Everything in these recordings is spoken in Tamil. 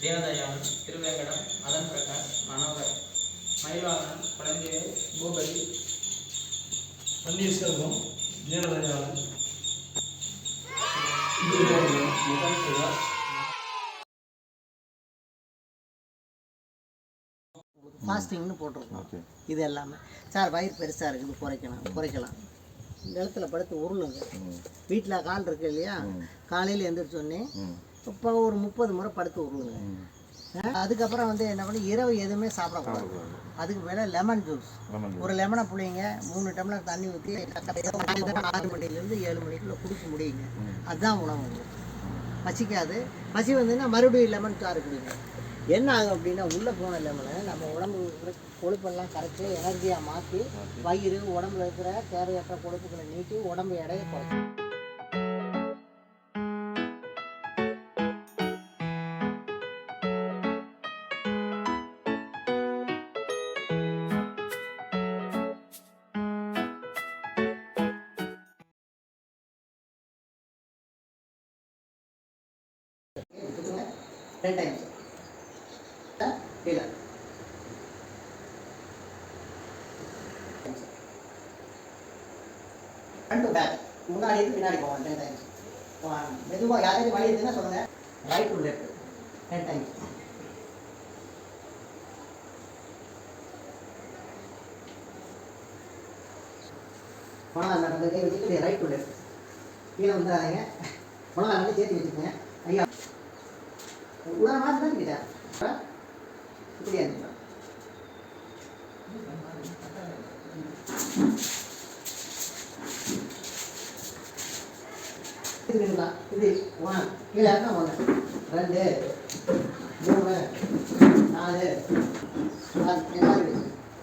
தீனதயாளன் திருவேங்கடம் மதன் பிரகாஷ் மனோகர் மயில்வாகனன் குழந்தைவேல் பூபதி பன்னீர்செல்வம் முதல் சிவர் ஃபாஸ்டிங்னு போட்டிருக்கோம் இது எல்லாமே. சார் வயிறு பெருசாக இருக்குது குறைக்கலாம். குறைக்கலாம். நிலத்துல படுத்து உருளுங்க. வீட்டில் கால் இருக்கு இல்லையா? காலையில் எந்திரிச்சோடனே இப்போ ஒரு முப்பது முறை படுத்து உருளுங்க அதுக்கப்புறம் வந்து என்ன பண்ணி இரவு எதுவுமே சாப்பிடக்கூடாது. அதுக்கு மேலே லெமன் ஜூஸ் ஒரு லெமனை புளிங்க மூணு டம்ளர் தண்ணி ஊற்றி ஆறு மணிலேருந்து ஏழு மணிக்குள்ளே குடிக்க முடியுங்க அதுதான் உணவு. பசிக்காது. பசி வந்துன்னா மறுபடியும் லெமன் சாறு குடிங்க. என்ன ஆகும் அப்படின்னா உள்ளே போன லெமனை நம்ம உடம்பு இருக்கிற கொழுப்பெல்லாம் கரைச்சி எனர்ஜியாக மாற்றி வயிறு உடம்புல இருக்கிற தேவையற்ற கொழுப்புகளை நீட்டி உடம்பு எடையை குறைக்கும். டென் டைம்ஸ் இல்லை ஃப்ரண்ட் டு பேக் முன்னாடி இருந்து பின்னாடி போவோம். டென் டைம்ஸ் மெதுவாக யாராவது வழி இருந்துன்னா சொல்லுங்க. Right to left ten times முழங்கால் நடந்து வச்சுட்டு ரைட் டு லெஃப்ட் கீழே வந்துடாதீங்க. முழங்கால் வந்து சேர்த்து வச்சுக்கோங்க. ஐயா. உடனே மாதிரி தான் இருக்கிறார் இப்படியா இருந்துச்சா இதுங்களா இது ஒன் கீழே ஒன்று ரெண்டு மூணு நாலு ஆறு.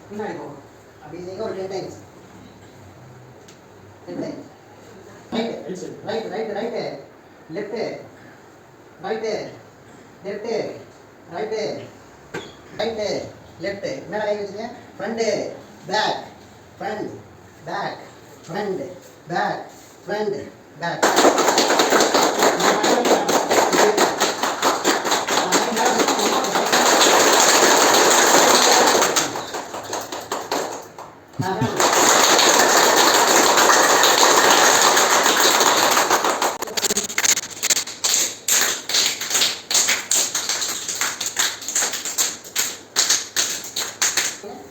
பின்னாடி போகும் அப்படி ஒரு ten times ten times right right right right left right left right right left என்ன கை வச்சுங்க front back front back front back front back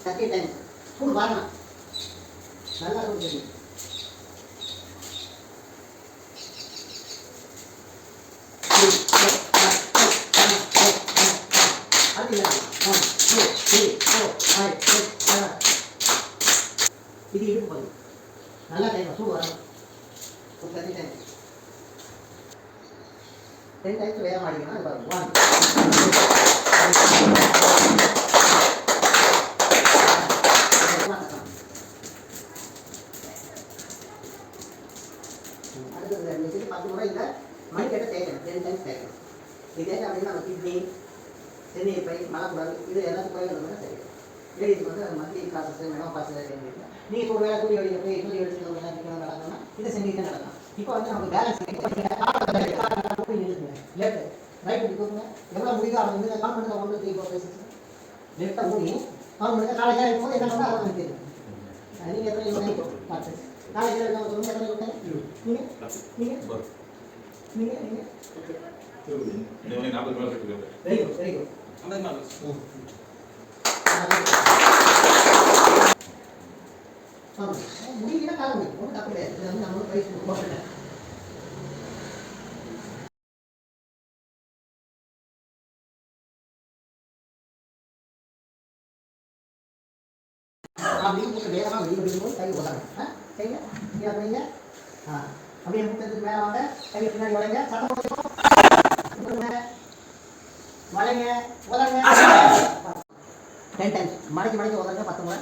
thirty time full வரணும் நல்லா இருக்கும் தெரியும் இது இடுப்பு பகுதி நல்லா டைம் சூடு வரணும் ஒரு தேர்ட்டி டைம் டென் டைம்ஸ் வேகமாக அடிக்கணும் அது பாருங்க ஒன் அடுத்தது ரெண்டு பத்து முறை இந்த மணிக்கட்டை தேய்க்கணும் டென் டைம் தேய்க்கணும் இது தேய்க்க அப்படின்னா நம்ம கிட்னி சிறுநீர் பை மலக்குடல் இது எல்லாத்துக்கும் குறைகள் வந்து தெரியும் லேடிஸ்க்கு வந்து மந்த்லி ப்ராசஸ் மெனோ ப்ராசஸ் நீங்கள் இப்போ ஒரு வேலை கூலி வழியில் போய் கூலி வழியில் வேலை நடக்கணும்னா இதை செஞ்சுக்கிட்டே நடக்கலாம் இப்போ வந்து நமக்கு பேலன்ஸ் லேட்டு ரைட் எவ்வளோ முடியுதோ அவங்க வந்து கால் பண்ணுங்க ஒன்று த்ரீ ஃபோர் ஃபைவ் சிக்ஸ் லெஃப்ட்டாக மூடி கால் பண்ணுங்க காலையில் இருக்கும் என்ன பண்ணால் நீங்கள் எத்தனை பார்த்து நாளைக்கு எத்தனை சொல்லுங்க நீங்கள் முடியல காலம் ஒன்றும் தப்பு கிடையாது இது வந்து நம்மளும் பிரைஸ் வேகமாக வெளியே விடும்போது கை உதறணும் கீழே ஆ அப்படியே முட்டத்துக்கு மேலே வாங்க. கையை பின்னாடி வளைங்க. சட்டம் வளைங்க. உதங்க டென் டைம்ஸ் மடக்கி மடக்கி உதங்க பத்து முறை.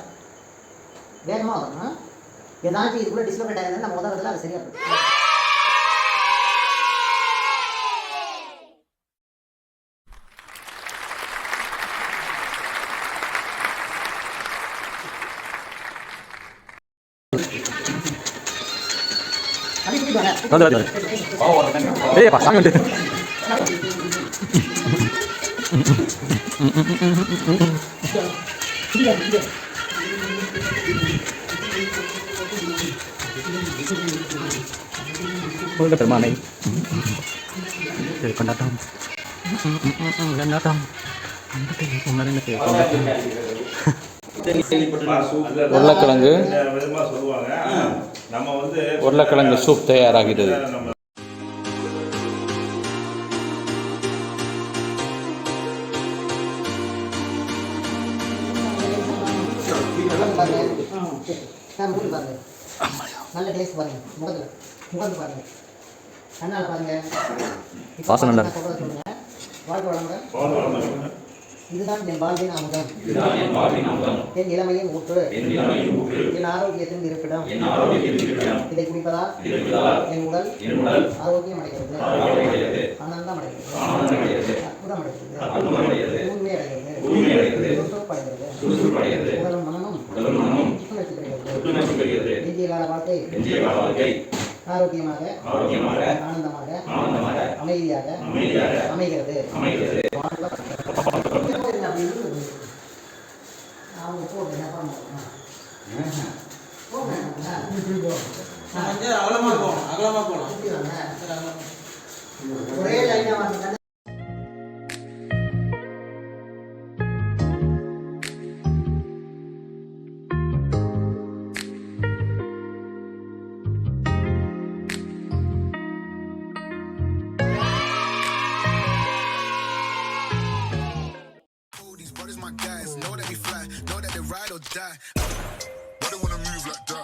வேகமாக உதறணும். ஏதாச்சும் இதுக்குள்ளே டிஸ்லோகேட் ஆகுதுன்னா நம்ம உதவுறதுல அது சரியாக இருக்கும் வந்து வந்து வந்து ஏய்ப்பா சாமி வந்து Ôi, cái mà này. Để con đá đông. Lên đá đông. உருளைக்கிழங்கு விதமா சொல்லுவாங்க நம்ம வந்து உருளைக்கிழங்கு. சூப் தயாராகிறது. நல்ல டேஸ்ட் பாருங்க. முகத்தில் முகத்தில் பாருங்க கண்ணால் பாருங்க வாசனை நல்லா நான் சொல்றதை சொல்லுங்க வாழ்க்கை வளமுடன் போன வாரம் இதுதான் என் வாழ்வின் அமுதம். என் இளமையின் ஊற்று. என் ஆரோக்கியத்தின் இருப்பிடம். இதை குடிப்பதால் என் உடல் ஆரோக்கியம் அடைகிறது. ஆனந்தம் அடைகிறது. அற்புதம் அடைகிறது தூய்மை அடைகிறது சுறுசுறுப்பு அடைகிறது உடலும் மனமும் புத்துணர்ச்சி பெறுகிறது. இந்திய கால வாழ்க்கை. ஆரோக்கியமாக ஆனந்தமாக அமைதியாக அமைகிறது. அவங்க Guys, know that we fly, know that they ride or die. Why they wanna move like that?